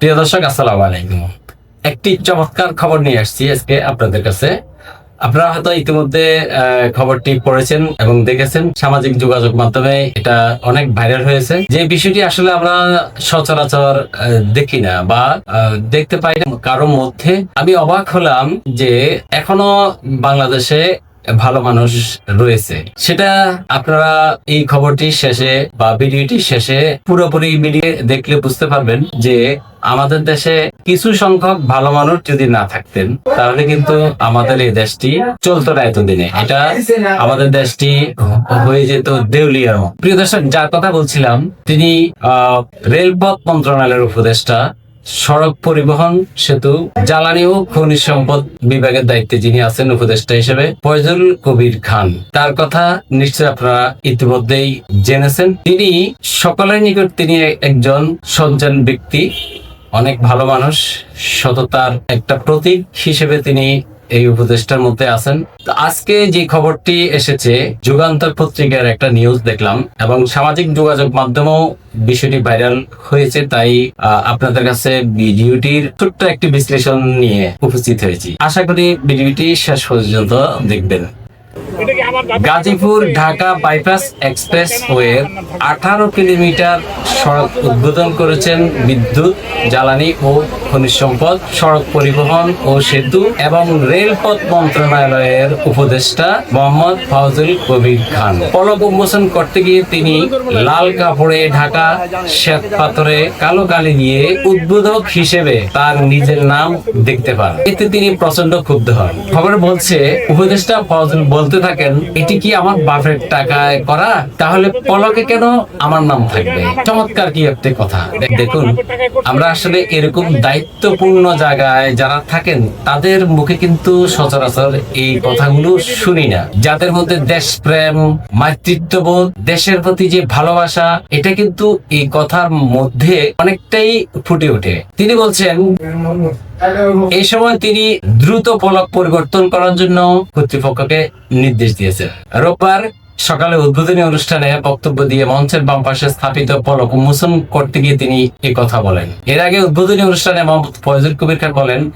প্রিয় দর্শক, আসসালামু আলাইকুম। একটি চমৎকার খবর নিয়ে আসছি আজকে আপনাদের কাছে। আপনারা হয়তো ইতিমধ্যে খবরটি পড়েছেন এবং দেখেছেন। সামাজিক যোগাযোগ মাধ্যমে এটা অনেক ভাইরাল হয়েছে। যে বিষয়টি আসলে আমরা সচরাচর দেখি না বা দেখতে পাই না কারও মধ্যে। আমি অবাক হলাম যে এখনও বাংলাদেশে ভালো মানুষ রয়েছে। সেটা আপনারা এই খবরটি শেষে বা ভিডিওটি শেষে পুরোপুরি মিলিয়ে দেখলে বুঝতে পারবেন যে আমাদের দেশে কিছু সংখ্যক ভালো মানুষ যদি না থাকতেন, তাহলে কিন্তু আমাদের এই দেশটি চলতো না এতদিনে। এটা আমাদের দেশটি হয়ে যেত দেউলিয়ার মতো। প্রিয় দর্শক, যার কথা বলছিলাম, তিনি রেলপথ মন্ত্রণালয়ের উপদেষ্টা, সড়ক পরিবহন, সেতু, জ্বালানি ও খনিজ সম্পদ বিভাগের দায়িত্বে যিনি আছেন, উপদেষ্টা হিসেবে ফয়জুল কবির খান। তার কথা নিশ্চয় আপনারা ইতিমধ্যেই জেনেছেন। তিনি সকলের নিকট তিনি একজন সজ্জন ব্যক্তি। অনেক ভালো মানুষ, সততার একটা প্রতীক হিসেবে তিনি এই উপদেষ্টার মধ্যে আছেন। আজকে যে খবরটি এসেছে, যুগান্তর পত্রিকার একটা নিউজ দেখলাম এবং সামাজিক যোগাযোগ মাধ্যমেও বিষয়টি ভাইরাল হয়েছে, তাই আপনাদের কাছে ভিডিওটির ছোট্ট একটি বিশ্লেষণ নিয়ে উপস্থিত হয়েছি। আশা করি ভিডিওটি শেষ পর্যন্ত দেখবেন। গাজীপুর ঢাকা বাইপাস এক্সপ্রেস ওয়ের আঠারো কিলোমিটার সড়ক উদ্বোধন করেছেন বিদ্যুৎ, জ্বালানি ও খনিজ সম্পদ, সড়ক পরিবহন ও সেতু এবং রেলপথ মন্ত্রণালয়ের উপদেষ্টা মোহাম্মদ ফজল কবির খান। পলক উন্মোচন করতে গিয়ে তিনি লাল কাপড়ে ঢাকা শ্বেত পাথরে কালো কালি দিয়ে উদ্বোধক হিসেবে তার নিজের নাম দেখতে পান। এতে তিনি প্রচণ্ড ক্ষুব্ধ হন। খবর বলছে, উপদেষ্টা ফজল বলতে থাকেন এটি কি আমার বাপের টাকায় করা? তাহলে পলকে কেন আমার নাম থাকবে? চমৎকার কি একটি কথা। দেখুন, আমরা আসলে এরকম দায়িত্বপূর্ণ জায়গায় যারা থাকেন, তাদের মুখে কিন্তু সচরাচর এই কথাগুলো শুনি না। যাদের মধ্যে দেশপ্রেম, মাতৃত্ববোধ, দেশের প্রতি যে ভালোবাসা, এটা কিন্তু এই কথার মধ্যে অনেকটাই ফুটে ওঠে। তিনি বলছেন এই সময় তিনি দ্রুত পলক পরিবর্তন করার জন্য কর্তৃপক্ষকে নির্দেশ দিয়েছেন। রোববার সকালে উদ্বোধনী অনুষ্ঠানে বক্তব্য দিয়ে মঞ্চের বাম পাশে স্থাপিত পলক উন্মোচন করতে গিয়ে তিনি এই কথা বলেন। এর আগে উদ্বোধনী অনুষ্ঠানে মোহাম্মদ ফয়জুল কবির খান বলেন,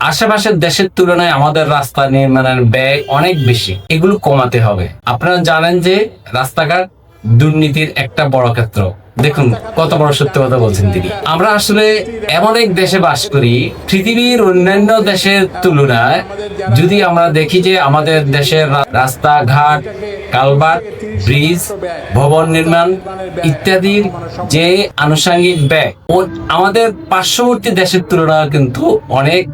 আশেপাশের দেশের তুলনায় আমাদের রাস্তা নির্মাণের ব্যয় অনেক বেশি। এগুলো কমাতে হবে। আপনারা জানেন যে রাস্তাঘাট দুর্নীতির একটা বড় ক্ষেত্র। দেখুন, কত বড় সত্য কথা বলছেন তিনি। আমরা আসলে এমন এক দেশে বাস করি, পৃথিবীর অন্যান্য দেশের তুলনায় যদি আমরা দেখি যে আমাদের দেশের রাস্তাঘাট কালভার্ট ব্রিজ, ভবন নির্মাণ ইত্যাদির যে আনুষঙ্গিক ব্যয়, ও আমাদের পার্শ্ববর্তী দেশের তুলনায় কিন্তু অনেক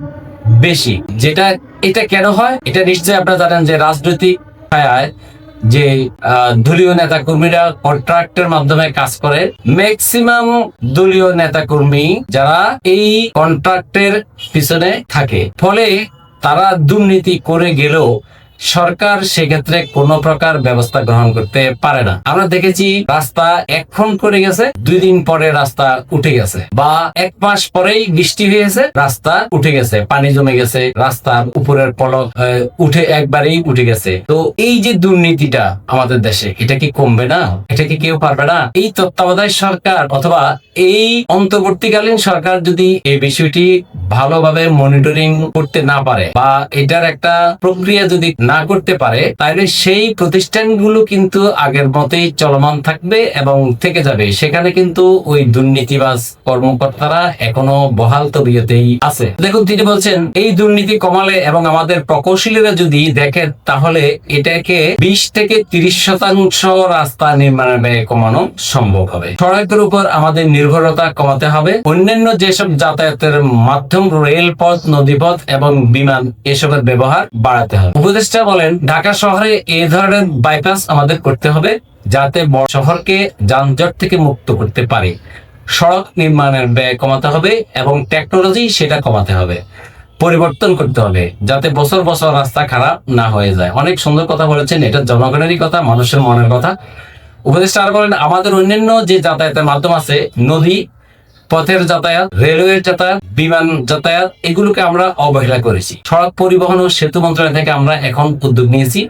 বেশি। যেটা, এটা কেন হয়? এটা নিশ্চয়ই আপনারা জানেন যে রাজনৈতিক ছায়ায় যে দলীয় নেতা কর্মীরা কন্ট্রাক্টের মাধ্যমে কাজ করে ম্যাক্সিমাম দলীয় নেতা কর্মী যারা এই কন্ট্রাক্টের পিছনে থাকে। ফলে তারা দুর্নীতি করে গেলেও সরকার সেক্ষেত্রে কোনো প্রকার ব্যবস্থা গ্রহণ করতে পারে না। আমরা দেখেছি রাস্তা এখন করে গেছে, দুই দিন পরে রাস্তা উঠে গেছে। বা এক মাস পরেই বৃষ্টি হয়েছে, রাস্তা উঠে গেছে, পানি জমে গেছে, রাস্তার উপরের পলক উঠে একবারেই উঠে গেছে। তো এই যে দুর্নীতিটা আমাদের দেশে, এটা কি কমবে না? এটা কি কেউ পারবে না? এই তত্ত্বাবধায়ক সরকার অথবা এই অন্তর্বর্তীকালীন সরকার যদি এই বিষয়টি ভালোভাবে মনিটরিং করতে না পারে বা এটার একটা প্রক্রিয়া যদি না করতে পারে, তাহলে সেই প্রতিষ্ঠানগুলো কিন্তু আগের মতোই চলমান থাকবে এবং থেকে যাবে। সেখানে কিন্তু ওই দুর্নীতিবাজ কর্মকর্তারা এখনও বহাল তবিয়তেই আছে। দেখুন, তিনি বলছেন, এই দুর্নীতি কমালে এবং আমাদের প্রকৌশলীরা যদি দেখেন, তাহলে এটাকে বিশ থেকে তিরিশ শতাংশ রাস্তা নির্মাণের ব্যয় কমানো সম্ভব হবে। সড়কের উপর আমাদের নির্ভরতা কমাতে হবে। অন্যান্য যেসব যাতায়াতের মাধ্যম রেলপথ, নদীপথ এবং বিমান এসবের ব্যবহার বাড়াতে হবে। উপদেষ্টা বলেন, ঢাকা শহরে এই ধরনের বাইপাস আমাদের করতে হবে যাতে শহরকে যানজট থেকে মুক্ত করতে পারে। সড়ক নির্মাণের ব্যয় কমাতে হবে এবং টেকনোলজি সেটা কমাতে হবে। পরিবর্তন করতে হবে যাতে বছর বছর রাস্তা খারাপ না হয়ে যায়। অনেক সুন্দর কথা বলেছেন, এটা জনগণেরই কথা, মানুষের মনের কথা। উপদেষ্টা আর বলেন, আমাদের অন্যান্য যে যাতায়াতের মাধ্যম আছে, নদী পথের যাতায়াত রেলওয়ের যাতায়াত বিমান যাতায়াত এগুলোকে আমরা অবহেলা করেছি। সড়ক পরিবহন ও সেতু মন্ত্রণালয় থেকে আমরা এখন উদ্যোগ নিয়েছি।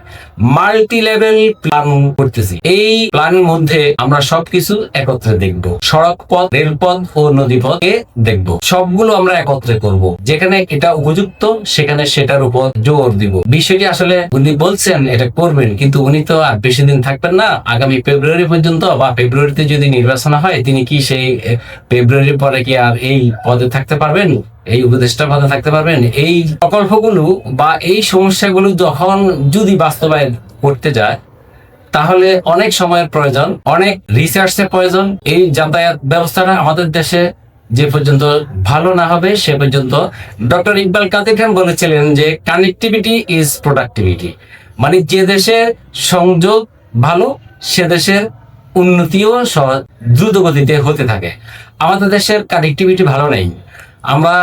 মাল্টি লেভেল প্ল্যান করতেছি। এই প্ল্যানের মধ্যে আমরা সবকিছু একত্রে দেখব। সড়ক পথ রেলপথ ও নদীপথকে দেখব। সবগুলো আমরা একত্রে করব। যেখানে এটা উপযুক্ত সেখানে সেটার উপর জোর দিব। বিষয়টি আসলে উনি বলছেন এটা করবেন। কিন্তু উনি তো আর বেশি দিন থাকবেন না। আগামী ফেব্রুয়ারি পর্যন্ত বা ফেব্রুয়ারিতে যদি নির্বাচন হয় তিনি কি সেই এ, ফেব্রুয়ারির পরে কি আর এই পদে থাকতে পারবেন? এই উপদেষ্টা পদে থাকতে পারবেন? এই প্রকল্পগুলো বা এই সমস্যাগুলো যখন যদি বাস্তবায়ন করতে যায়, তাহলে অনেক সময়ের প্রয়োজন, অনেক রিসার্চের প্রয়োজন। এই যাতায়াত ব্যবস্থাটা আমাদের দেশে যে পর্যন্ত ভালো না হবে, সে পর্যন্ত ডক্টর ইকবাল কাদের খান বলেছিলেন যে কানেক্টিভিটি ইজ প্রোডাক্টিভিটি মানে যে দেশের সংযোগ ভালো, সে দেশের উন্নতিও দ্রুত গতিতে হতে থাকে। আমাদের দেশের কানেক্টিভিটি ভালো নেই। আমরা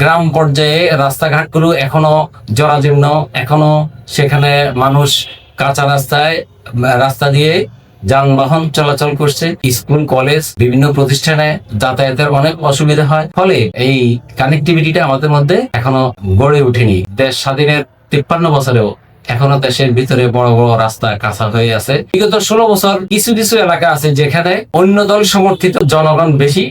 গ্রাম পর্যায়ে রাস্তাঘাটগুলো এখনও জরাজীর্ণ, এখনও সেখানে মানুষ কাঁচা রাস্তায়, রাস্তা দিয়ে যানবাহন চলাচল করছে। স্কুল, কলেজ, বিভিন্ন প্রতিষ্ঠানে যাতায়াতের অনেক অসুবিধা হয়। ফলে এই কানেক্টিভিটিটা আমাদের মধ্যে এখনও গড়ে ওঠেনি। দেশ স্বাধীনের তিপ্পান্ন বছরেও এখনও দেশের ভিতরে বড় বড় রাস্তা কাঁচা হয়ে আছে। বিগত ষোলো বছর কিছু কিছু এলাকা আছে যেখানে অন্য দল সমর্থিত জনগণ বেশি।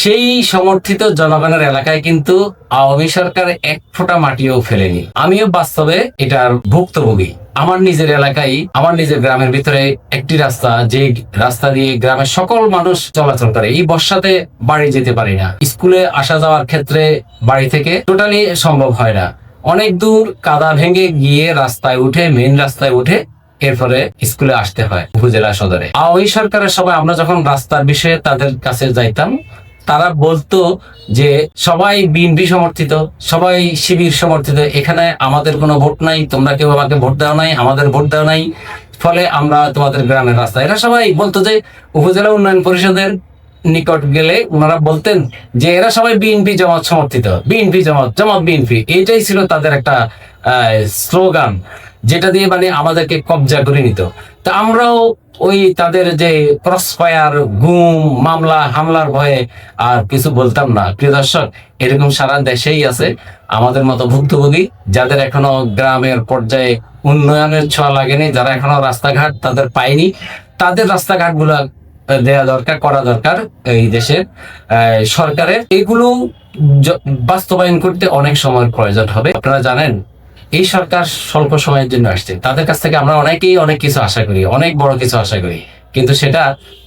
সেই সমর্থিত জনগণের এলাকায় কিন্তু আওয়ামী সরকার এক ফোঁটা মাটিও ফেলেনি। আমিও বাস্তবে এটার ভুক্তভোগী। আমার নিজের এলাকায়, আমার নিজের গ্রামের ভিতরে একটি রাস্তা, যে রাস্তা দিয়ে গ্রামের সকল মানুষ চলাচল করে। এই বর্ষাতে বাড়ি যেতে পারি না। স্কুলে আসা যাওয়ার ক্ষেত্রে বাড়ি থেকে টোটালি সম্ভব হয় না। অনেক দূর কাদা ভেঙে গিয়ে রাস্তায় উঠে মেন রাস্তায় উঠে এরপরে স্কুলে আসতে হয় উপজেলা সদরে। আওয়ামী সরকারের সবাই আমরা যখন রাস্তার বিষয়ে তাদের কাছে যাইতাম, তারা বলতো যে সবাই বিএনপি সমর্থিত, সবাই শিবির সমর্থিত, এখানে আমাদের কোনো ভোট নাই, তোমরা কেউ আমাকে ভোট দেওয়া নাই, আমাদের ভোট দেওয়া নাই, ফলে আমরা তোমাদের গ্রামের রাস্তা। এরা সবাই বলতো যে উপজেলা উন্নয়ন পরিষদের নিকট গেলে ওনারা বলতেন যে, এরা সবাই বিএনপি জামাত সমর্থিত। বিএনপি জামাত জামাত বিএনপি এইটাই ছিল তাদের একটা স্লোগান, যেটা দিয়ে মানে আমাদেরকে কবজা করে নিত। তা আমরাও ওই তাদের যে ক্রসফায়ার গুম, মামলা, হামলার ভয়ে আর কিছু বলতাম না। প্রিয় দর্শক, এরকম সারা দেশেই আছে আমাদের মতো ভুক্তভোগী, যাদের এখনও গ্রামের পর্যায়ে উন্নয়নের ছোঁয়া লাগেনি, যারা এখনও রাস্তাঘাট তাদের পায়নি, তাদের রাস্তাঘাটগুলা দেয়া দরকার, করা দরকার এই দেশের সরকারের এগুলো বাস্তবায়ন করতে অনেক সময় প্রয়োজন হবে। আপনারা জানেন, এই সরকার স্বল্প সময়ের জন্য আসছে। তাদের কাছ থেকে আমরা অনেকেই অনেক কিছু আশা করি, অনেক বড় কিছু আশা করি। কিন্তু সেটা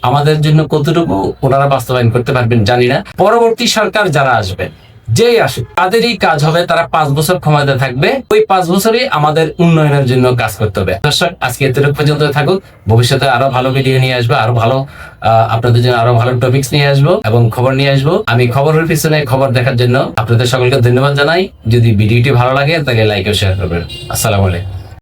আমাদের জন্য কতটুকু ওনারা বাস্তবায়ন করতে পারবেন জানি না। পরবর্তী সরকার যারা আসবে যেই আসুক, তাদেরই কাজ হবে, তারা পাঁচ বছর ক্ষমতা থাকবে। ওই পাঁচ বছরই আমাদের উন্নয়নের জন্য কাজ করতে হবে। দর্শক, আজকে এতটুকু পর্যন্ত থাকুক। ভবিষ্যতে আরও ভালো ভিডিও নিয়ে আসব, আরও ভালো আপনাদের জন্য আরও ভালো টপিক নিয়ে আসব এবং খবর নিয়ে আসব। আমি খবরের পিছনে খবর দেখার জন্য আপনাদের সকলকে ধন্যবাদ জানাই। যদি ভিডিওটি ভালো লাগে, তাহলে লাইক ও শেয়ার করবেন। আসসালাম আলাইকুম।